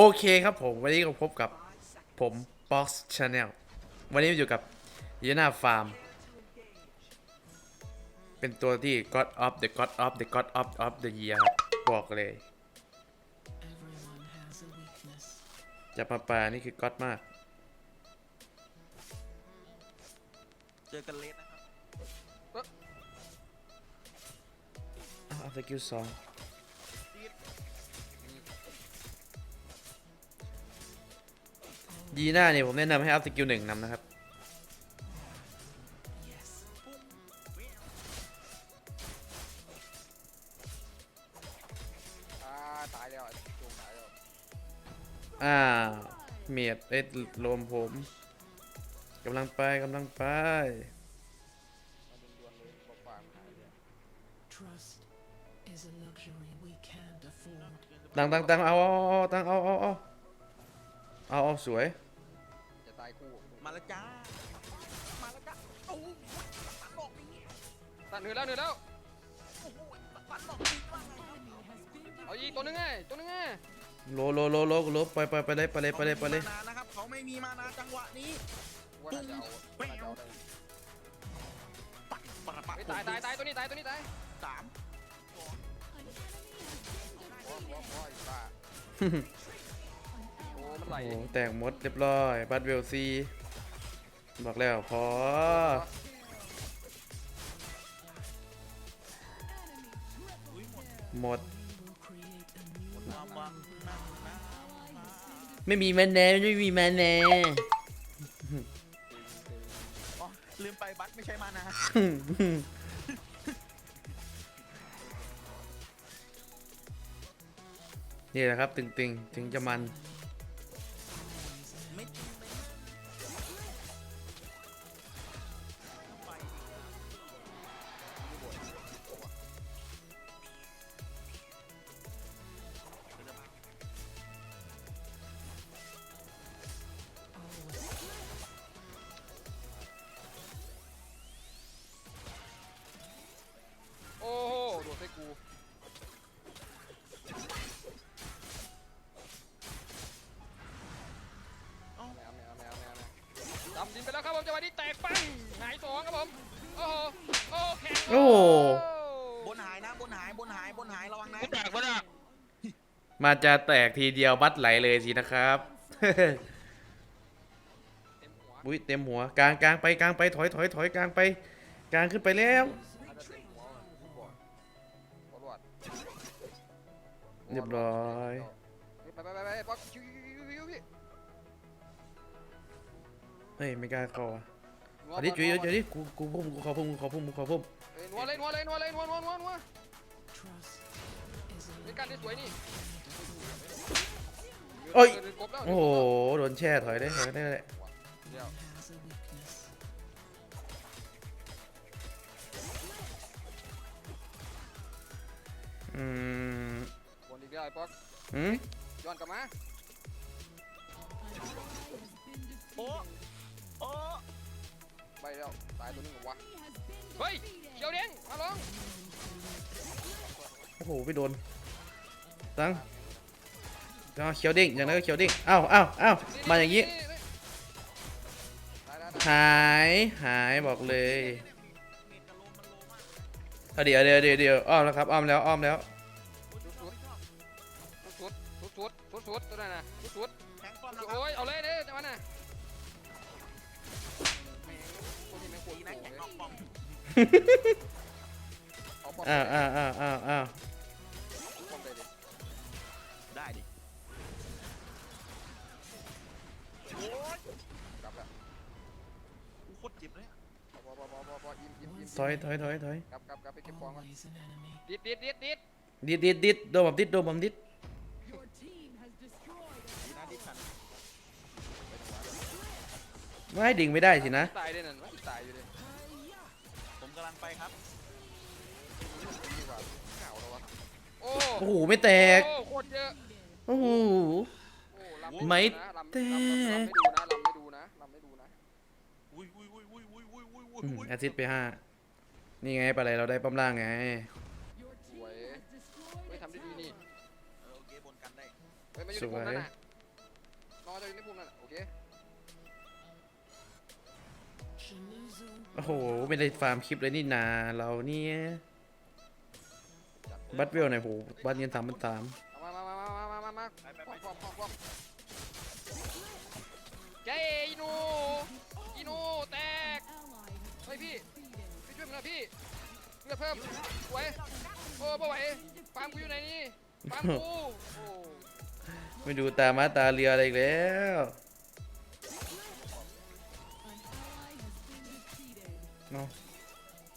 โอเคครับผม วันนี้ก็พบกับผม Box Channel วันนี้อยู่กับยีน่าฟาร์ม เป็นตัวที่ God of the God of the God of of the Year ครับบอกเลย Everyone has a weakness. จะปาปานี่คือ God มาก เจอกันเลสนะครับอ้าวสกิลสอง ยีน่าเนี่ยผมแนะนำให้อัพสกิลหนึ่งนำนะครับ Yes. อ่าตายแล้วจงตายแล้วอ้าวเมียดเอ็ดรวมผมกำลังไปกำลังไป มาด่วนๆเลยบอกฟาร์มหายเลย Trust is a luxury we can't afford. ตังตังตังเอาเอาเอาตังเอาเอาเอาเอาเอาสวยจะตายคู่มาแล้วจ้า มาแล้วจ้ะโอ้โหตัดดอกนี้ตัดเหนือแล้วเหนือแล้วโอ้โหตัดดอกนี้ว่าไงครับเอาอีกตัวหนึงไงตัวหนึงไงโลโลโลโลโลไปไปไปเลยไปเลยไปเลยไปเลยขาม่มีมานานะครับเขาไม่มีมานาจังหวะนี้ว่าน่าจะเอาว่าน่าจะเอาได้ปัดปัดปัดเฮ้ยตายตายตายตัวนี้ตายตัวนี้ตายสาม ไหลโอ้โหแตกหมดเรียบร้อย บัตเวลซีบอกแล้วพอหมด We will create a new มามานั่งนะไม่มีแมนแนไม่มีแมนแนอ๋อลืมไปบัตรไม่ใช่มานานี่แหละครับ ตึงๆ ถึงจะมันายสองครับผม โอ้โหโอ้แข็งโอ้โห บนหายนะบนหายบนหายบนหายระวังนะแตกปะเนี่ยมาจะแตกทีเดียวบัตไหลเลยสินะครับ เต็มหัวอุ้ยเต็มหัวกลางกลางไปกลางไปถอยถอยถอยกลางไปกลางขึ้นไปแล้วน่าจะเต็มหัวว่ะพี่บอดบอดบอดเรียบร้อย ไปไปไปไปบอดชิวชิวชิวพี่เฮ้ยไม่กล้าเข้าอะ เอาดิจุ๋ยเดี๋ยวดิกูกูพุ่มกูขอพุ่มกูขอพุ่มกูขอพุ่มเอ้ยนัวเลยนัวเลยนัวเลยนัวนัวนัวนัว trust is a ในการที่สวยนี่โอ้ยเดินกบแล้วโอ้โหโดนแช่ถอยได้ถอยได้เลยเดี๋ยว has a weakness. อืมวนอีกแล้วไอ้ป๊อกอืมย้อนกลับมาโอ้โอ้ไป แล้วตายตัวนึงกับวะเฮ้ยเขียวเด้งมาลองโอ้โหไม่โดนตังเอาเขียวเด้งอย่างนั้นก็เขียวเด้งอ้าวอ้าวอ้าวมาอย่างนี้ตายแล้วหายหายบอกเลยเมตาโลมันโลมากเอาเดี๋ยวเดี๋ยวเดี๋ยวเดี๋ยวอ้อมแล้วครับอ้อมแล้วอ้อมแล้วสุดสุดสุดสุดสุดสุดตัวนั้นน่ะสุดสุดแทงป้อมนะครับโอ้ยเอาเลยเนี่ยจังหวะน่ะ นที่แม่งโคตดีรนะโกแข่งงนอกป้อมเอาป้อมอ้าวอ้าวอ้าวอ้าวอ้าวป้อมไปดิได้ดิโอ้ยกลับแล้วกูโคตรเจ็บเลยอะพอพอพอพอพออิ่มอิ่มอิ่มถอยถอยถอยถอยกลับกลับกลับไปเก็บของก่อน Always an enemy. ดิดดิดดิดดิดดิดดิดดิดโดนผมดิดโดนผมดิดดี ไม่ให้ดิ่งไม่ได้สินะ ตายเลยนั่นว่าตายอยู่ดิผมกำลังไปครับดีกว่าเหงาแล้ววะโอ้โอ้โหไม่แตก โอ้โคตรเยอะโอ้โห โอ้ลำไม่ดูนะลำแตกลำลำไม่ดูนะลำไม่ดูนะลำไม่ดูนะอุ้ยอุ้ยอุ้ยอุ้ยอุ้ยอุ้ยอุ้ยอุ้ยอืมอุ้ยแอซิดไปห้านี่ไงปลาไหลเราได้ป้อมล่างไง สวยเฮ้ยทำได้ดีนี่เออโอเคบนกันได้เฮ้ยมาอยู่ในกลุ่มนั้นน่ะจะอยู่ในภูมินั่น โอ้โหไม่ได้ฟาร์มคลิปเลยนี่นาเราเนี่ยบัตเวลหนโหบัตเงินสามพันสามเอามามามามามามามาปไปพไปอมพร้อมพร้อมพร้อมเจ๊อีนูอีนูแตกเฮ้ยพี่พี่ช่วยผมหน่อยพี่เลือดเพิ่มไหวโอ้ไม่ไหวฟาร์มกูอยู่ไหนนี่ฟาร์มกูไม่ดูตามาตาเรืออะไรอีกแล้ว เนาะ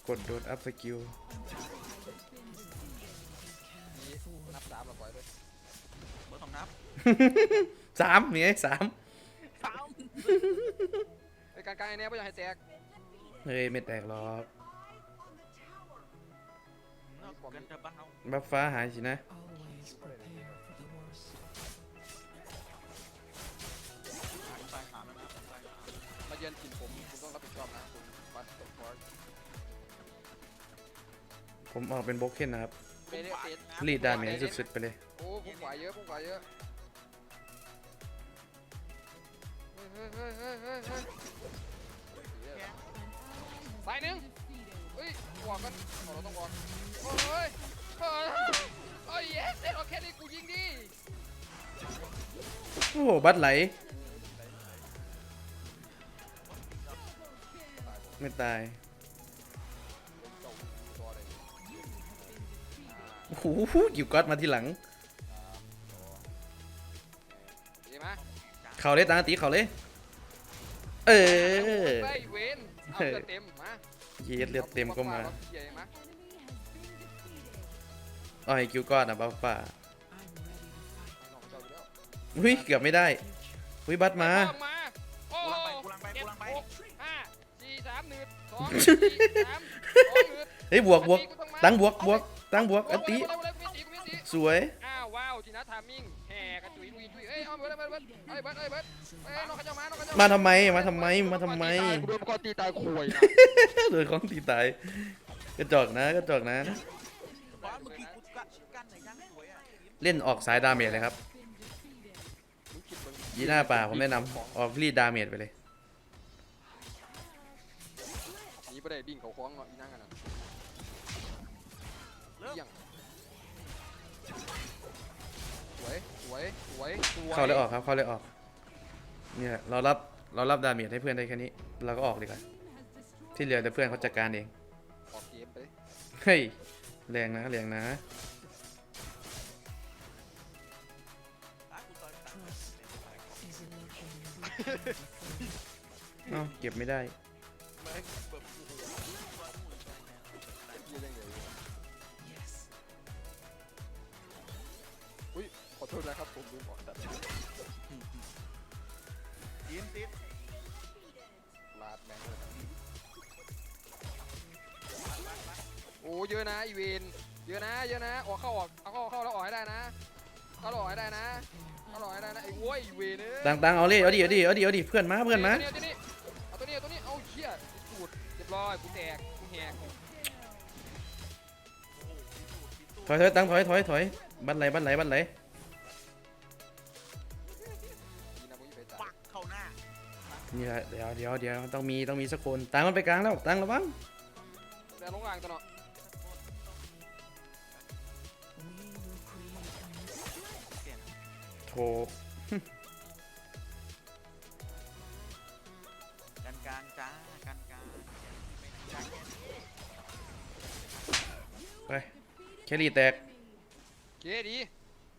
กดโดนอัพสกิลนี่นับสามเราปล่อยเลยเบอร์สองนับสามเนี่ยสามสามไอ้การการไอ้เนี่ยไม่อยากให้แตกเฮ้ยไม่แตกหรอกนอกกันเถอะบ้าเอาบัฟฟ้าหายสินะ always prepare for the worst. ผมตายหาแล้วนะผมตายหามาเยือนถิ่นผมคุณต้องรับผิดชอบนะ ผมออกเป็นโบกเคนนะครับเมเนเตสรีดดาเมจสุดๆไปเลย โอ้ผมขวาเยอะผมขวาเยอะเฮ้ยเฮ้ยเฮ้ยเฮ้ยเฮ้ยเฮ้ยสายหนึ่งเฮ้ยบวกกันเอาเราต้องบวกโอ้ยเฮ้ยเฮ้ยเฮ้ยเยสเด็ดโอเคนี่กูยิงดิโอ้โหบัตไหล ไม่ตาย โอ้โหกิวก๊อตมาทีหลัง ดีไหมเขาเลยตาตีเขาเลย เออ ไปเวนเอาเลือดเต็มมาเย็ดเลือดเต็มก็มาใหญ่มาเอาให้กิวก๊อตนะบัฟฟ้า I'm ready to fight. น้องเจ้าอยู่แล้วอุ้ยเกือบไม่ได้อุ้ยบัตมา เพิ่มาโอ้กูลังไปกูลังไป เจ็กูดลังไปหกห้าสี่สามหนึ่งสองสี่สามสองหนึ่งเฮ้ยบวกบวกตั้งบวกบวก ตั้งบวกอันติเอาเลยกูมีตีกูมีตีสวยอ้าวว้าวจีน่าทามิ่งแห่กระจุยลุยจุยเอ้ยเอาเบิร์ดเบิร์ดเบิร์ดเอ้ยเบิร์ดเอ้ยเบิร์ดเอ้ยน้องเขาจะมาน้องเขาจะมาทำไมมาทำไมมาทำไมกูโดนกอตีตายคุยนะโดนของตีตายกระจอกนะกระจอกนะบ้านเมื่อกี้กูกัดกันไหนยังสวยอะเล่นออกสายดาเมจเลยครับยีหน้าป่าผมแนะนำออกรีดดาเมจไปเลยนี่ไม่ได้บิ่งเขาคล้องเนาะอีนั่งกันนะ เลิกเยี่ยงสวยสวยสวยสวยเข้าเลยออกครับเข้าเลยออกเนี่ยเรารับเรารับดาเมจให้เพื่อนได้แค่นี้ เราก็ออกดีกว่าที่เหลือเดี๋ยวเพื่อนเขาจัดการเองออกเกมไปเลยเฮ้ยแรงนะแรงนะอะกูต่อยตาย Is a luxury we เอ้าเก็บไม่ได้ ษนะครับผมลืมบอกตัดตีนตีนลาดแบงค์เลยนะโอ้เยอะนะอีเวนเยอะนะเยอะนะออกเข้าออกเอาเข้าเข้าแล้วออกให้ได้นะเข้าแล้วออกให้ได้นะเข้าแล้วออกให้ได้นะไอ้โว้ยอีเวนเอ้ยตังตังเอาเลยเอาดิเอาดิเอาดิเอาดิเพื่อนมาเพื่อนมาตัวนี้เอาตัวนี้เอาตัวนี้เอาเชี่ยสูดเรียบร้อยกูแตกกูแหกถอยถอยตังถอยถอยถอยบันไหลบันไหลบันไหล นี่แหละเดี๋ยวเดี๋ยวเดี๋ยวต้องมีต้องมีสักคนตังมันไปกลางแล้วตังระวังแต่ลงอ่างตัวเนาะ We will create a mist. เก่งโถกันกลางจ้ากันกลางไม่ได้แค่นี้ไปแครี่แตกเก๋ดี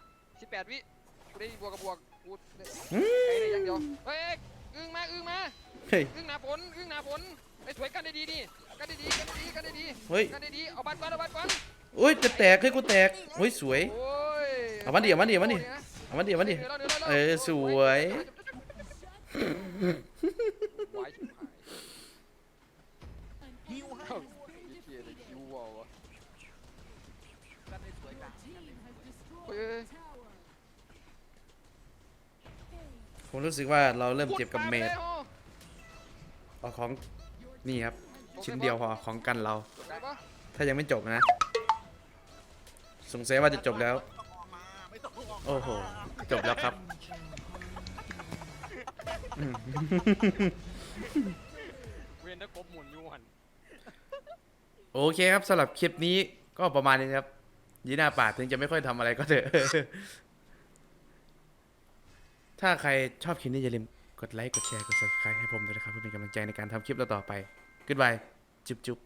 18วิกูได้บวกกับบวกกูได้อืมไอ้ได้อย่างเดียวเฮ้ย อึ้งมาอึ้งมาเฮ้ย อึ้งหนาฝนอึ้งหนาฝนไอ้สวยกันได้ดีนี่กันได้ดีกันได้ดีกันได้ดีเฮ้ย กันได้ดีเอาบัตรก่อนเอาบัตรก่อนอุ้ยจะแตกเฮ้ยกูแตกเฮ้ยสวย โอ้ยเอามาดิเอามาดิเอามาดิ เอามาดิเอามาดิเออสวย ไหวชิบหายหิวให้เอ้าไอ้เหี้ยเลยคิววอลวะกันได้สวยจังกันได้เฮ้ย ผมรู้สึกว่าเราเริ่มเจ็บกับเมดพูดตาไปลยโอ้เอาของนี่ครับ ชิ้นเดียวพอของกันเราจบได้ปะถ้ายังไม่จบนะ สงสัยว่าจะจบแล้วต้องออกมาไม่ต้องออกมาโอ้โห จบแล้วครับ Enjoy. อืมเวียนตะกบหมุนอยู่หันโอเคครับสำหรับคลิปนี้ก็ประมาณนี้นะครับยีหน้าป่าถึงจะไม่ค่อยทำอะไรก็เถอะ ถ้าใครชอบคลิปนี้อย่าลืมกดไลค์ กดแชร์ กด subscribe ให้ผมด้วยนะครับ เพื่อเป็นกำลังใจในการทำคลิปต่อๆไป Goodbye จุ๊บจุ๊บ